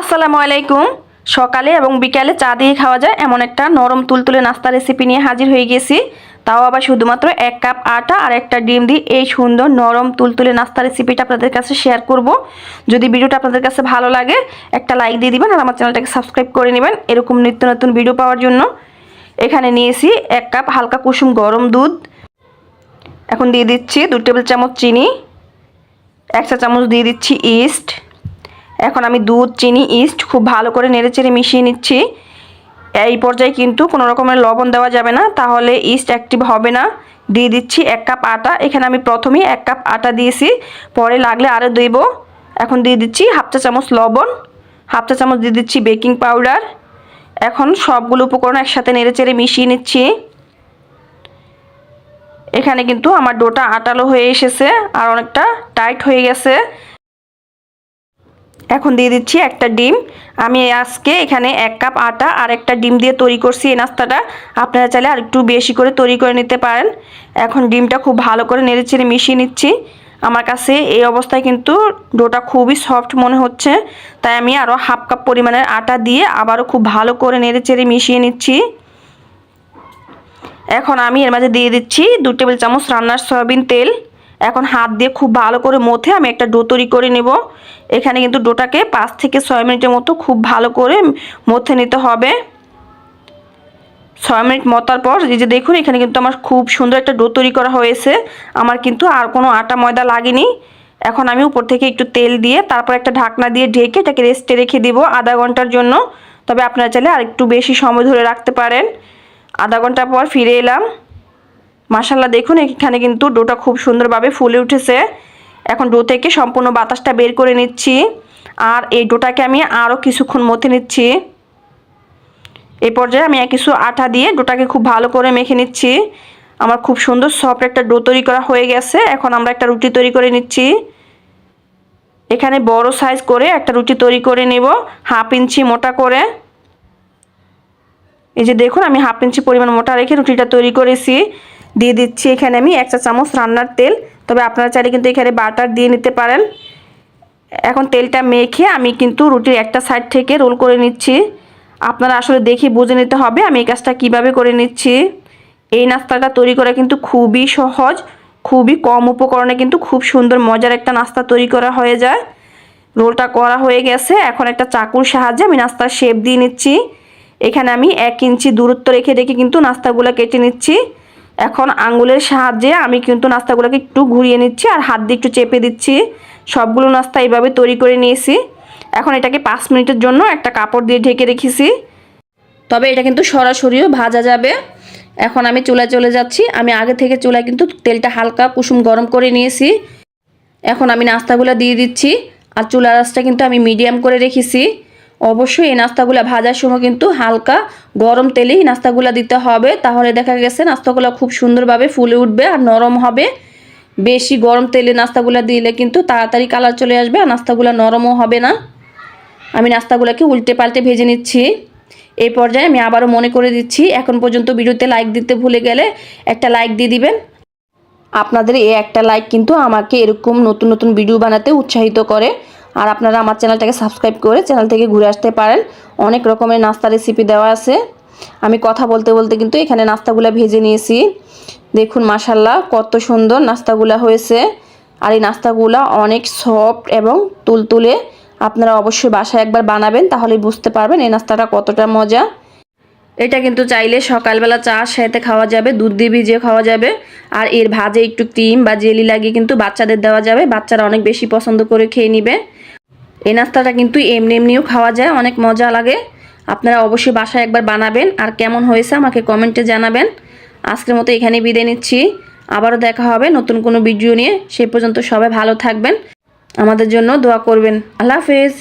আসসালামু আলাইকুম। সকালে এবং বিকালে চা দিয়ে খাওয়া যায় এমন একটা নরম তুলতুলে নাস্তা রেসিপি নিয়ে হাজির হয়ে গেছি। তাও আবার শুধুমাত্র এক কাপ আটা আর একটা ডিম দিয়ে এই সুন্দর নরম তুলতুলে নাস্তা রেসিপিটা আপনাদের কাছে শেয়ার করব। যদি ভিডিওটা আপনাদের কাছে ভালো লাগে, একটা লাইক দিয়ে দিবেন আর আমার চ্যানেলটাকে সাবস্ক্রাইব করে নেবেন এরকম নিত্য নতুন ভিডিও পাওয়ার জন্য। এখানে নিয়েছি এক কাপ হালকা কুসুম গরম দুধ। এখন দিয়ে দিচ্ছি দু টেবিল চামচ চিনি, এক চা চামচ দিয়ে দিচ্ছি ইস্ট এখন আমি দুধ, চিনি, ইস্ট খুব ভালো করে নেড়েচেড়ে মিশিয়ে নিচ্ছি। এই পর্যায়ে কিন্তু কোনো রকমের লবণ দেওয়া যাবে না, তাহলে ইস্ট অ্যাক্টিভ হবে না। দিয়ে দিচ্ছি এক কাপ আটা, এখানে আমি প্রথমেই এক কাপ আটা দিয়েছি, পরে লাগলে আরও দেব। এখন দিয়ে দিচ্ছি হাফ চা চামচ লবণ, হাফ চা চামচ দিয়ে দিচ্ছি বেকিং পাউডার। এখন সবগুলো উপকরণ একসাথে নেড়েচেড়ে মিশিয়ে নিচ্ছি। এখানে কিন্তু আমার ডোটা আটালো হয়ে এসেছে, আর অনেকটা টাইট হয়ে গেছে। এখন দিয়ে দিচ্ছি একটা ডিম। আমি আজকে এখানে এক কাপ আটা আর একটা ডিম দিয়ে তৈরি করছি এই নাস্তাটা। আপনারা চাইলে আর একটু বেশি করে তৈরি করে নিতে পারেন। এখন ডিমটা খুব ভালো করে নেড়েচেড়ে মিশিয়ে নিচ্ছি। আমার কাছে এই অবস্থায় কিন্তু ডোটা খুবই সফট মনে হচ্ছে। তাই আমি আরও হাফ কাপ পরিমাণের আটা দিয়ে আবারও খুব ভালো করে নেড়েচেড়ে মিশিয়ে নিচ্ছি। এখন আমি এর মাঝে দিয়ে দিচ্ছি দু টেবিল চামচ রান্নার সয়াবিন তেল। এখন হাত দিয়ে খুব ভালো করে মথে আমি একটা ডো তৈরি করে নেব। এখানে কিন্তু ডোটাকে পাঁচ থেকে ছয় মিনিটের মতো খুব ভালো করে মথে নিতে হবে। ছয় মিনিট মতার পর এই যে দেখুন, এখানে কিন্তু আমার খুব সুন্দর একটা ডো তৈরি করা হয়েছে। আমার কিন্তু আর কোনো আটা ময়দা লাগেনি। এখন আমি উপর থেকে একটু তেল দিয়ে তারপর একটা ঢাকনা দিয়ে ঢেকে এটাকে রেস্টে রেখে দিব আধা ঘণ্টার জন্য। তবে আপনারা চাইলে আর একটু বেশি সময় ধরে রাখতে পারেন। আধা ঘণ্টা পর ফিরে এলাম। মাসাল্লাহ দেখুন, এখানে কিন্তু ডোটা খুব সুন্দরভাবে ফুলে উঠেছে। এখন ডো থেকে সম্পূর্ণ বাতাসটা বের করে নিচ্ছি। আর এই ডোটাকে আমি আরও কিছুক্ষণ মথে নিচ্ছি। এই পর্যায়ে আমি কিছু আটা দিয়ে ডোটাকে খুব ভালো করে মেখে নিচ্ছি। আমার খুব সুন্দর সফট একটা ডো তৈরি করা হয়ে গেছে। এখন আমরা একটা রুটি তৈরি করে নিচ্ছি। এখানে বড় সাইজ করে একটা রুটি তৈরি করে নেব, হাফ ইঞ্চি মোটা করে। এই যে দেখুন, আমি হাফ ইঞ্চি পরিমাণ মোটা রেখে রুটিটা তৈরি করেছি। দিয়ে দিচ্ছি এখানে আমি এক চা চামচ রান্নার তেল। তবে আপনারা চাইলে কিন্তু এখানে বাটার দিয়ে নিতে পারেন। এখন তেলটা মেখে আমি কিন্তু রুটির একটা সাইড থেকে রোল করে নিচ্ছি। আপনারা আসলে দেখি বুঝে নিতে হবে আমি এই কাজটা কীভাবে করে নিচ্ছি। এই নাস্তাটা তৈরি করা কিন্তু খুবই সহজ, খুবই কম উপকরণে কিন্তু খুব সুন্দর, মজার একটা নাস্তা তৈরি করা হয়ে যায়। রোলটা করা হয়ে গেছে। এখন একটা চাকুর সাহায্যে আমি নাস্তার শেপ দিয়ে নিচ্ছি। এখানে আমি এক ইঞ্চি দূরত্ব রেখে রেখে কিন্তু নাস্তাগুলো কেটে নিচ্ছি। এখন আঙ্গুলের সাহায্যে আমি কিন্তু নাস্তাগুলোকে একটু ঘুরিয়ে নিচ্ছি আর হাত দিয়ে একটু চেপে দিচ্ছি। সবগুলো নাস্তা এইভাবে তৈরি করে নিয়েছি। এখন এটাকে পাঁচ মিনিটের জন্য একটা কাপড় দিয়ে ঢেকে রেখেছি। তবে এটা কিন্তু সরাসরিও ভাজা যাবে। এখন আমি চুলায় চলে যাচ্ছি। আমি আগে থেকে চুলায় কিন্তু তেলটা হালকা কুসুম গরম করে নিয়েছি। এখন আমি নাস্তাগুলো দিয়ে দিচ্ছি। আর চুলা রাসটা কিন্তু আমি মিডিয়াম করে রেখেছি। অবশ্যই এই নাস্তাগুলো ভাজার সময় কিন্তু হালকা গরম তেলেই নাস্তাগুলো দিতে হবে। তাহলে দেখা গেছে নাস্তাগুলো খুব সুন্দরভাবে ফুলে উঠবে আর নরম হবে। বেশি গরম তেলে নাস্তাগুলো দিলে কিন্তু তাড়াতাড়ি কালার চলে আসবে আর নাস্তাগুলো নরমও হবে না। আমি নাস্তাগুলোকে উল্টে পাল্টে ভেজে নিচ্ছি। এই পর্যায়ে আমি আবারও মনে করে দিচ্ছি, এখন পর্যন্ত ভিডিওতে লাইক দিতে ভুলে গেলে একটা লাইক দিয়ে দিবেন। আপনাদের এই একটা লাইক কিন্তু আমাকে এরকম নতুন নতুন ভিডিও বানাতে উৎসাহিত করে। আর আপনারা আমার চ্যানেলটাকে সাবস্ক্রাইব করে চ্যানেল থেকে ঘুরে আসতে পারেন। অনেক রকমের নাস্তা রেসিপি দেওয়া আছে। আমি কথা বলতে বলতে কিন্তু এখানে নাস্তাগুলো ভেজে নিয়েছি। দেখুন মাসাল্লাহ কত সুন্দর নাস্তাগুলো হয়েছে। আর এই নাস্তাগুলো অনেক সফট এবং তুলতুলে। আপনারা অবশ্যই বাসায় একবার বানাবেন তাহলে বুঝতে পারবেন এই নাস্তাটা কতটা মজা। এটা কিন্তু চাইলে সকালবেলা চা সাথে খাওয়া যাবে, দুধ দিয়ে ভিজিয়ে খাওয়া যাবে। আর এর ভাজে একটু ক্রিম বা জেলি লাগিয়ে কিন্তু বাচ্চাদের দেওয়া যাবে। বাচ্চারা অনেক বেশি পছন্দ করে খেয়ে নিবে। এই নাস্তাটা কিন্তু এমনি এমনিও খাওয়া যায়, অনেক মজা লাগে। আপনারা অবশ্যই বাসায় একবার বানাবেন, আর কেমন হয়েছে আমাকে কমেন্টে জানাবেন। আজকের মতো এখানে বিদায় নিচ্ছি। আবারও দেখা হবে নতুন কোনো ভিডিও নিয়ে। সেই পর্যন্ত সবাই ভালো থাকবেন। আমাদের জন্য দোয়া করবেন। আল্লাহ হাফেজ।